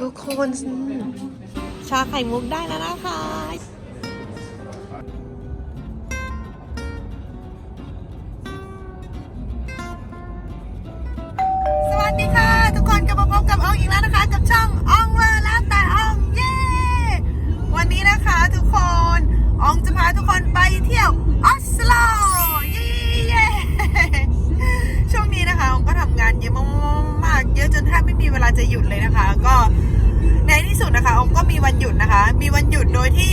ทุกคน ชาไข่มุกได้แล้วนะคะ มีวันหยุดนะคะ มีวันหยุดโดยที่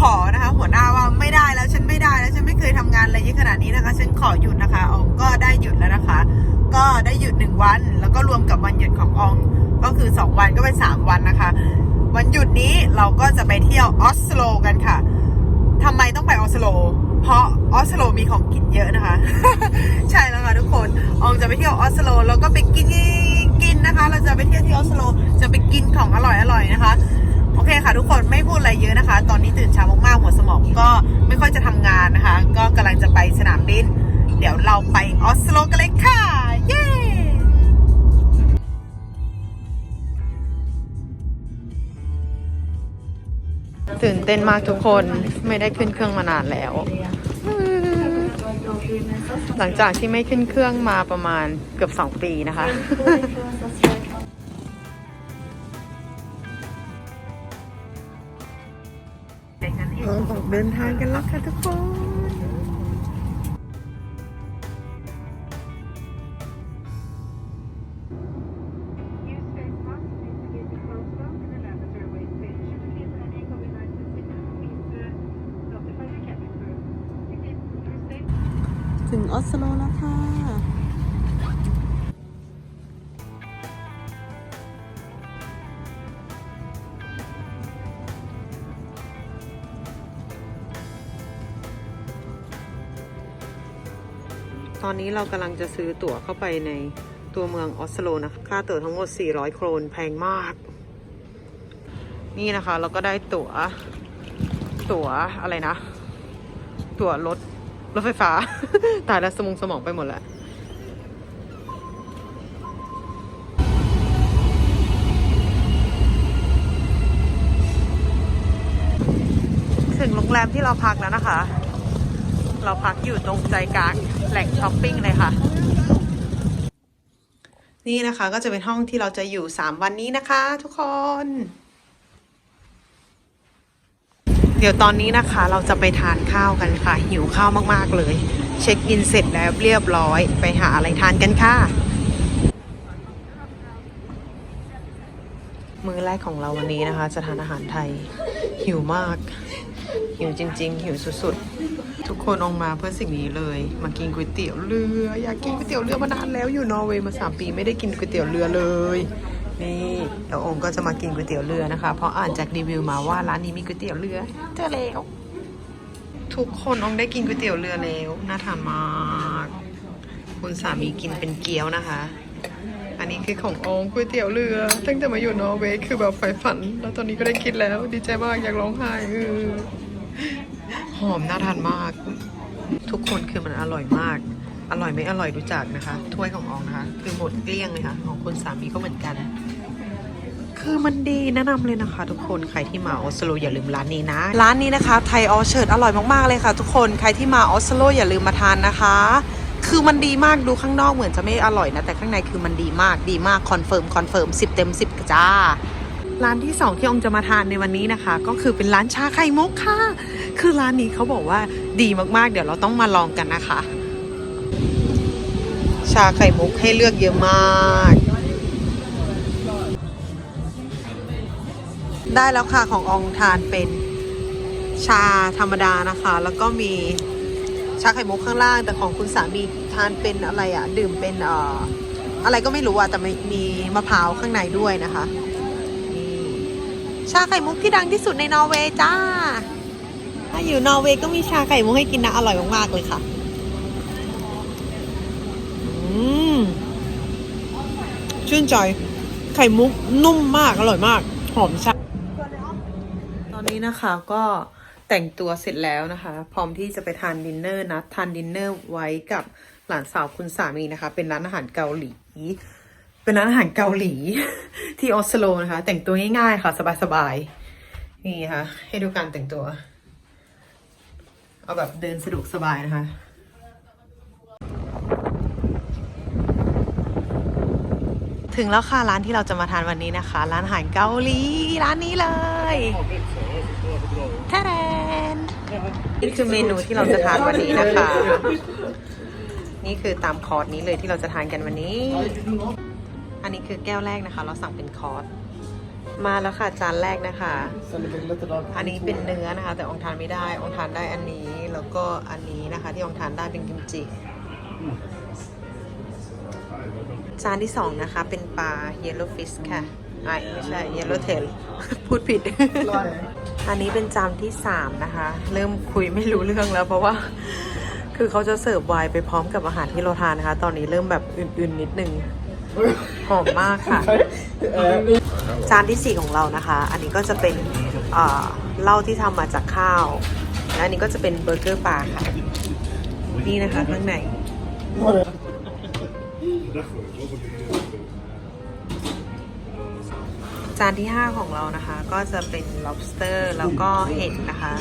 ขอนะคะ หัวหน้าว่าไม่ได้แล้วฉันไม่ได้แล้วฉันไม่เคยทำงานอะไรเยอะขนาดนี้นะคะ ฉันขอหยุดนะคะอองก็ได้หยุดแล้วนะคะ ก็ได้หยุดหนึ่งวัน แล้วก็รวมกับวันหยุดของอองก็คือ 2 วันก็เป็น 3 วันนะคะ วันหยุดนี้เราก็จะไปเที่ยวออสโลกันค่ะทำไมต้องไปออสโล เพราะออสโลมีของกินเยอะนะคะ ใช่แล้วค่ะทุกคนอองจะไปเที่ยวออสโลแล้วก็ไปกินกินนะคะ เราจะไปเที่ยวที่ออสโลจะไปกินของอร่อยอร่อยนะคะ เคค่ะทุกคนไม่พูดอะไรเยอะนะคะ ตอนนี้ตื่นเช้ามากๆหัวสมองก็ไม่ค่อยจะทำงานนะคะ ก็กำลังจะไปสนามบิน เดี๋ยวเราไปออสโลกันเลยค่ะ เย้ตื่นเต้นมากทุกคนไม่ได้ขึ้นเครื่องมานานแล้ว หลังจากที่ไม่ขึ้นเครื่องมาประมาณเกือบสองปีนะคะ เราออกเดินทางกันแล้วค่ะทุกคนถึงออสโลแล้วค่ะ ตอนนี้เรากำลังจะซื้อตั๋วเข้าไปในตัวเมืองออสโลนะคะ ค่าตั๋วทั้งหมด 400 โครนแพงมาก นี่นะคะ เราก็ได้ตั๋ว ตั๋วอะไรนะ ตั๋วรถ รถไฟฟ้า ตายแล้วสมองสมองไปหมดแล้วถึงโรงแรมที่เราพักแล้วนะคะ เราพักอยู่ตรงใจกลางแหล่งช้อปปิ้งเลยค่ะ นี่นะคะก็จะเป็นห้องที่เราจะอยู่ 3 วันนี้นะคะ ทุกคน เดี๋ยวตอนนี้นะคะเราจะไปทานข้าวกันค่ะ หิวข้าวมากๆเลย เช็คอินเสร็จแล้วเรียบร้อย ไปหาอะไรทานกันค่ะมื้อแรกของเราวันนี้นะคะ จะทานอาหารไทย หิวมาก หิวจริง ๆ หิวสุดๆ ทุกคนออกมาเพื่อสิ่งนี้เลย มากินก๋วยเตี๋ยวเรือ อยากกินก๋วยเตี๋ยวเรือมานานแล้วอยู่นอร์เวย์มาสามปีไม่ได้กินก๋วยเตี๋ยวเรือเลยนี่เดี๋ยวองค์ก็จะมากินก๋วยเตี๋ยวเรือนะคะ เพราะอ่านจากรีวิวมาว่าร้านนี้มีก๋วยเตี๋ยวเรือเจอแล้ว ทุกคนองค์ได้กินก๋วยเตี๋ยวเรือแล้วน่าทานมากคุณสามีกินเป็นเกี๊ยวนะคะ อันนี้คือขององค์ก๋วยเตี๋ยวเรือ ตั้งแต่มาอยู่นอร์เวย์คือแบบใฝ่ฝัน แล้วตอนนี้ก็ได้กินแล้วดีใจมากอยากร้องไห้เออ หอมน่าทานมาก ทุกคนคือมันอร่อยมาก อร่อยไม่อร่อยรู้จักนะคะ ถ้วยของอองนะคะ คือหมดเกลี้ยงเลยค่ะ ของคุณสามีก็เหมือนกัน คือมันดีแนะนำเลยนะคะ ทุกคนใครที่มาออสโลอย่าลืมร้านนี้นะ ร้านนี้นะคะไทยออเชิร์ดอร่อยมากๆเลยค่ะ ทุกคนใครที่มาออสโลอย่าลืมมาทานนะคะคือมันดีมากดูข้างนอกเหมือนจะไม่อร่อยนะ แต่ข้างในคือมันดีมากดีมาก คอนเฟิร์ม คอนเฟิร์มสิบเต็มสิบจ้า ร้านที่สองที่องจะมาทานในวันนี้นะคะ ก็คือเป็นร้านชาไข่มุกค่ะ คือร้านนี้เขาบอกว่าดีมากๆ เดี๋ยวเราต้องมาลองกันนะคะ ชาไข่มุกให้เลือกเยอะมาก ได้แล้วค่ะขององทานเป็นชาธรรมดานะคะ แล้วก็มีชาไข่มุกข้างล่างแต่ของคุณสามีทานเป็นอะไรอะ่ะดื่มเป็นเอ่ออะไรก็ไม่รู้อะแต่มีมีมะพร้าวข้างในด้วยนะคะ ชาไข่มุกที่ดังที่สุดในนอร์เวย์จ้า ถ้าอยู่นอร์เวย์ก็มีชาไข่มุกให้กินนะ อร่อยมากๆเลยค่ะ อืม ชื่นใจ ไข่มุกนุ่มมาก อร่อยมาก หอมชา ตอนนี้นะคะก็แต่งตัวเสร็จแล้วนะคะ พร้อมที่จะไปทานดินเนอร์นะ ทานดินเนอร์ไว้กับหลานสาวคุณสามีนะคะ เป็นร้านอาหารเกาหลี เป็นร้านอาหารเกาหลีที่ออสโลนะคะ แต่งตัวง่ายๆค่ะ สบายๆ นี่ค่ะ ให้ดูการแต่งตัว เอาแบบเดินสะดวกสบายนะคะถึงแล้วค่ะร้านที่เราจะมาทานวันนี้นะคะ ร้านอาหารเกาหลีร้านนี้เลยแทรนนี่คือเมนูที่เราจะทานวันนี้นะคะ นี่คือตามคอร์สนี้เลยที่เราจะทานกันวันนี้ อันนี้คือแก้วแรกนะคะ เราสั่งเป็นคอร์สมาแล้วค่ะจานแรกนะคะ อันนี้เป็นเนื้อนะคะ แต่องทานไม่ได้องทานได้อันนี้แล้วก็อันนี้นะคะ ที่องทานได้เป็นกิมจิจานที่สองนะคะ เป็นปลา yellow fish ค่ะไอะไม่ใช่ yellow tail พูดผิด อันนี้เป็นจานที่สามนะคะ เริ่มคุยไม่รู้เรื่องแล้วเพราะว่า คือเขาจะเสิร์ฟไวน์ไปพร้อมกับอาหารที่เราทานนะคะ ตอนนี้เริ่มแบบอื่นๆนิดนึง หอมมากค่ะ จานที่ 4 ของเรานะคะ อันนี้ก็จะเป็นเอ่อเหล้าที่ทำมาจากข้าว และอันนี้ก็จะเป็นเบอร์เกอร์ปลาค่ะ นี่นะคะข้างในจานที่ 5 ของเรานะคะ ก็จะเป็น lobster แล้วก็เห็ดนะคะ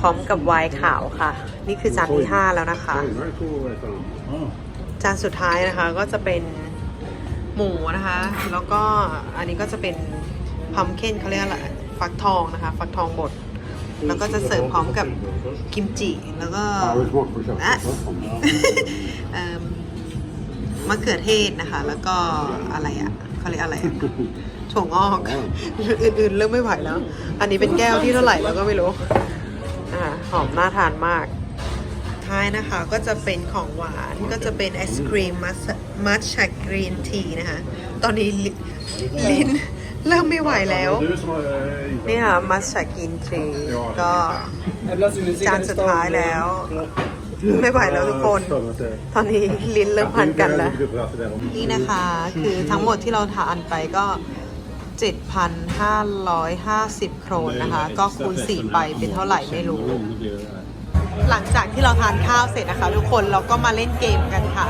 พร้อมกับไวน์ขาวค่ะ นี่คือจานที่ 5 แล้วนะคะ จานสุดท้ายนะคะก็จะเป็นหมูนะคะ แล้วก็อันนี้ก็จะเป็นพัมเคนเขาเรียกอะไรฟักทองนะคะ ฟักทองบด แล้วก็จะเสิร์ฟพร้อมกับกิมจิ แล้วก็อะเอิ่มมะเขือเทศนะคะ แล้วก็อะไรอะเขาเรียกอะไรอะถั่วงอก อื่นๆเริ่มไม่ไหวแล้ว อันนี้เป็นแก้วที่เท่าไหร่แล้วก็ไม่รู้อ่าหอมน่าทานมาก ท้ายนะคะ ก็จะเป็นของหวานก็จะเป็นไอศครีมมัสมัชชากรีนทีนะคะ ตอนนี้ลิลิ้นเริ่มไม่ไหวแล้ว นี่ค่ะมัชชากรีนทีก็จานสุดท้ายแล้ว ไม่ไหวแล้วทุกคน ตอนนี้ลิ้นเริ่มพันกันแล้ว นี่นะคะคือทั้งหมดที่เราทานไปก็7,550 โครนนะคะ ก็คูณ 4 ไปเป็นเท่าไหร่ไม่รู้ หลังจากที่เราทานข้าวเสร็จนะคะ ทุกคนเราก็มาเล่นเกมกันค่ะ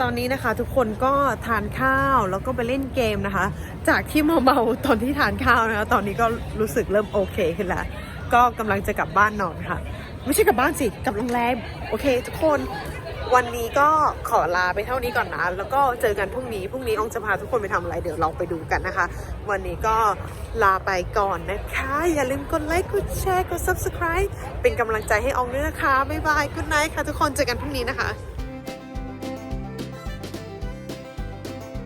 ตอนนี้นะคะทุกคนก็ทานข้าวแล้วก็ไปเล่นเกมนะคะ จากที่เมาๆตอนที่ทานข้าวนะคะ ตอนนี้ก็รู้สึกเริ่มโอเคขึ้นแล้ว ก็กำลังจะกลับบ้านนอนค่ะ ไม่ใช่กลับบ้านสิกลับโรงแรมโอเค ทุกคน วันนี้ก็ขอลาไปเท่านี้ก่อนนะ แล้วก็เจอกันพรุ่งนี้ พรุ่งนี้องจะพาทุกคนไปทำอะไร เดี๋ยวลองไปดูกันนะคะ วันนี้ก็ลาไปก่อนนะคะ อย่าลืมกดไลค์ กดแชร์ กด subscribe เป็นกำลังใจให้อองด้วยนะคะ บ๊ายบาย good night ค่ะทุกคน เจอกันพรุ่งนี้นะคะ